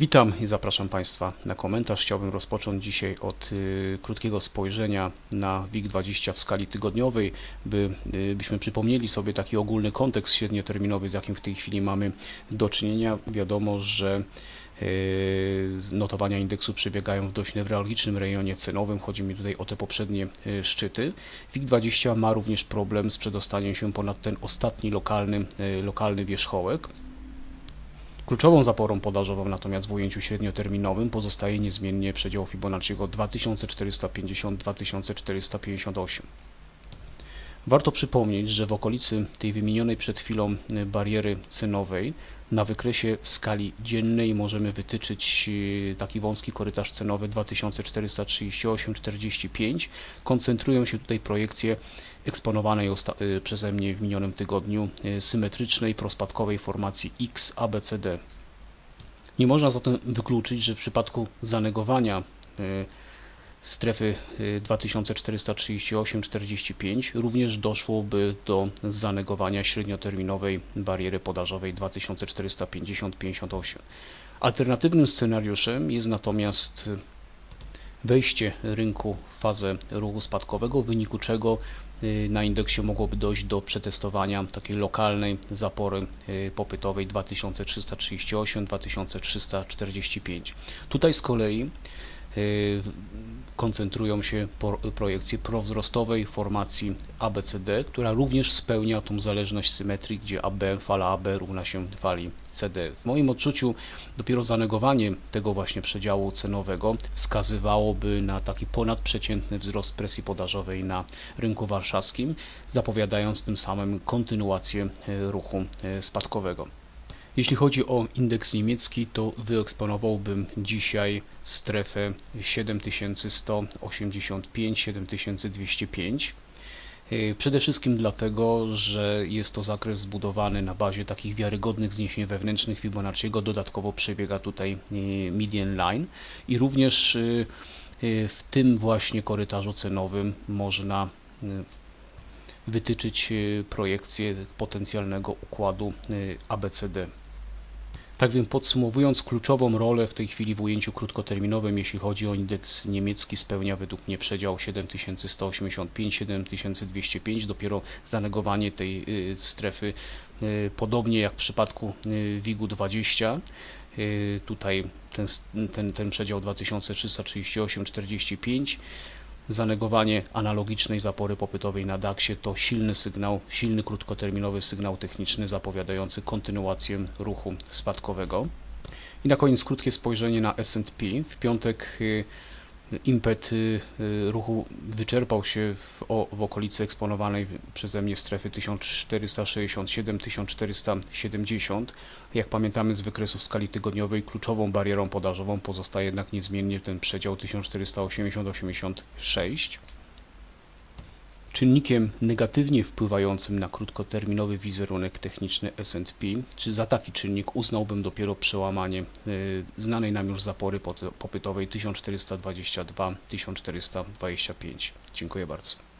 Witam i zapraszam Państwa na komentarz. Chciałbym rozpocząć dzisiaj od y, krótkiego spojrzenia na WIG20 w skali tygodniowej, by, y, byśmy przypomnieli sobie taki ogólny kontekst średnioterminowy, z jakim w tej chwili mamy do czynienia. Wiadomo, że y, notowania indeksu przebiegają w dość newralgicznym rejonie cenowym. Chodzi mi tutaj o te poprzednie szczyty. WIG20 ma również problem z przedostaniem się ponad ten ostatni lokalny, lokalny wierzchołek. Kluczową zaporą podażową natomiast w ujęciu średnioterminowym pozostaje niezmiennie przedział Fibonacciego 2450-2458. Warto przypomnieć, że w okolicy tej wymienionej przed chwilą y, bariery cenowej na wykresie w skali dziennej możemy wytyczyć y, taki wąski korytarz cenowy 2438-45. Koncentrują się tutaj projekcje eksponowanej y, przeze mnie w minionym tygodniu symetrycznej prospadkowej formacji X ABCD. Nie można zatem wykluczyć, że w przypadku zanegowania strefy 2438-45 również doszłoby do zanegowania średnioterminowej bariery podażowej 2450-58. Alternatywnym scenariuszem jest natomiast wejście rynku w fazę ruchu spadkowego, w wyniku czego y, na indeksie mogłoby dojść do przetestowania takiej lokalnej zapory y, popytowej 2338-2345. Tutaj z kolei y, koncentrują się projekcje prowzrostowej formacji ABCD, która również spełnia tą zależność symetrii, gdzie AB, fala AB równa się fali CD. W moim odczuciu dopiero zanegowanie tego właśnie przedziału cenowego wskazywałoby na taki ponadprzeciętny wzrost presji podażowej na rynku warszawskim, zapowiadając tym samym kontynuację e, ruchu e, spadkowego. Jeśli chodzi o indeks niemiecki, to wyeksponowałbym dzisiaj strefę 7185-7205. E, przede wszystkim dlatego, że jest to zakres zbudowany na bazie takich wiarygodnych zniesień wewnętrznych Fibonacciego. Dodatkowo przebiega tutaj e, median line i również e, w tym właśnie korytarzu cenowym można wytyczyć projekcję potencjalnego układu ABCD. Tak więc podsumowując, kluczową rolę w tej chwili w ujęciu krótkoterminowym, jeśli chodzi o indeks niemiecki, spełnia według mnie przedział 7185-7205. Dopiero zanegowanie tej y, strefy, y, podobnie jak w przypadku y, WIG-u 20, tutaj ten, ten, ten przedział 2338-45 Zanegowanie analogicznej zapory popytowej na DAX-ie to silny sygnał, silny krótkoterminowy sygnał techniczny zapowiadający kontynuację ruchu spadkowego. I na koniec krótkie spojrzenie na S&P. W piątek y, impet y, ruchu wyczerpał się w, w okolicy eksponowanej przeze mnie strefy 1467-1470. Jak pamiętamy z wykresu w skali tygodniowej, kluczową barierą podażową pozostaje jednak niezmiennie ten przedział 1480-86. Czynnikiem negatywnie wpływającym na krótkoterminowy wizerunek techniczny S&P, czy za taki czynnik uznałbym dopiero przełamanie y, znanej nam już zapory popytowej 1422-1425. Dziękuję bardzo.